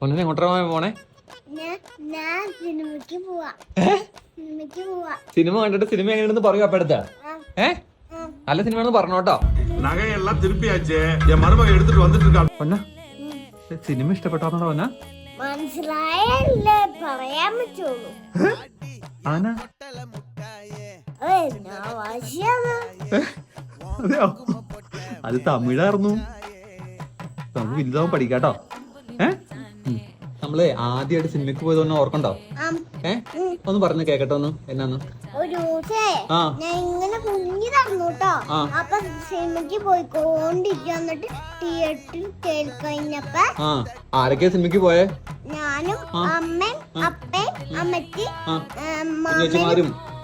പൊന്നിനെ എങ്ങോട്ടാ പോണേ ഞാൻ ഞാൻ സിനിമയ്ക്ക് പോവാ സിനിമയ്ക്ക് പോവാ സിനിമ കണ്ടിട്ട് സിനിമ എങ്ങനെയാണെന്ന് പറയൂ അപ്പൊ അടുത്ത ആ, ഏ ആ. നല്ല സിനിമയാണെന്ന് പറഞ്ഞോട്ടോ நகையெல்லாம் திருப்பியாச்சு என் மருமக எடுத்துட்டு வந்துட்டு இருக்கா പൊന്ന സിനിമ ഇഷ്ടപ്പെട്ടോ പൊന്ന മനസ്സിലായല്ലേ പറയാൻ പറ്റുള്ളൂ ആന ഏയ്, ഞാൻ വാശിയാണ് അതെയോ അത് തമിഴായിരുന്നു നമുക്ക് വലുതാവും പഠിക്കാട്ടോ ഏ ഉം. നമ്മൾ ആദ്യമായിട്ട് സിനിമയ്ക്ക് പോയത് ഒന്ന് ഓർക്കണ്ടോ? ആം, ഏ? ഒന്ന് പറഞ്ഞു കേക്കട്ടെ ഒന്ന്. എന്നാന്ന്? ഒരു ആ. ഞാൻ ഇങ്ങനെ കുഞ്ഞി തന്നു കേട്ടോ ആ. അപ്പൊ സിനിമയ്ക്ക് പോയിക്കൊണ്ടിരിക്കുക എന്നിട്ട് തിയേറ്ററിൽ കഴിഞ്ഞപ്പോ ആ. ആരൊക്കെയാ സിനിമയ്ക്ക് പോയേ? ഞാനും അമ്മയും അപ്പയും അമ്മച്ചി ആ.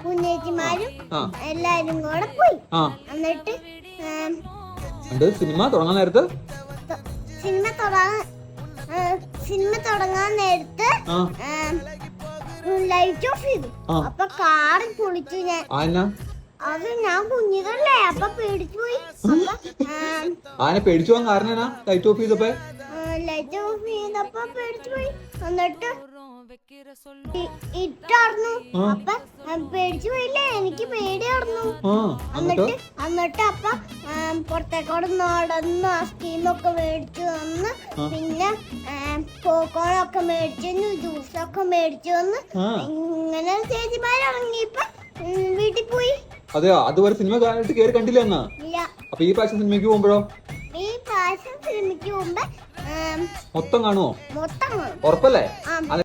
കുഞ്ഞേച്ചിമാരും. ആ. എല്ലാരും കൂടെ പോയി. ആ. എന്നിട്ട് ഏം, സിനിമ തുടങ്ങാൻ നേരത്ത്? ത- സിനിമ തുടങ്ങാൻ സിനിമ തുടങ്ങാൻ നേരത്ത് ആ. ലൈറ്റ് ഓഫ് ചെയ്തു. ആ. അപ്പൊ കാറിൽ പൊളിച്ചു ഞാൻ ആ അത് ഞാൻ കുഞ്ഞിതല്ലേ അപ്പൊ പേടിച്ചു പോയി. ആന പേടിച്ചു പോകാൻ കാരണം ലൈറ്റ് ഓഫ് ചെയ്തപ്പോ? ലൈറ്റ് ഓഫ് ചെയ്തപ്പോ പേടിച്ചു പോയി. എന്നിട്ട് ഇട്ടാർന്നു. ആ. അപ്പൊ ആ, പേടിച്ചു പോയില്ലേ എനിക്ക് പേടി ആ എന്നിട്ട്? എന്നിട്ട് അപ്പൊ ആം, പുറത്തേക്കോട് നടന്ന് ഐസ്ക്രീമൊക്കെ മേടിച്ചു വന്ന് പോക്കോൺ പിന്നെ പോക്കോണൊക്കെ മേടിച്ചു ജ്യൂസൊക്കെ മേടിച്ചു വന്ന് ഇങ്ങനെ ചേച്ചിമാരിറങ്ങിയപ്പോ വീട്ടിൽ പോയി. അതെയോ? അതുവരെ സിനിമ കാണാനായിട്ട് കേറി കണ്ടില്ല എന്നാ? അപ്പൊ ഈ പ്രാവശ്യം സിനിമയ്ക്ക് പോകുമ്പോഴോ? ഈ പ്രാവശ്യം സിനിമയ്ക്ക് പോകുമ്പോ മൊത്തം കാണുമോ മൊത്തം ഉറപ്പല്ലേ?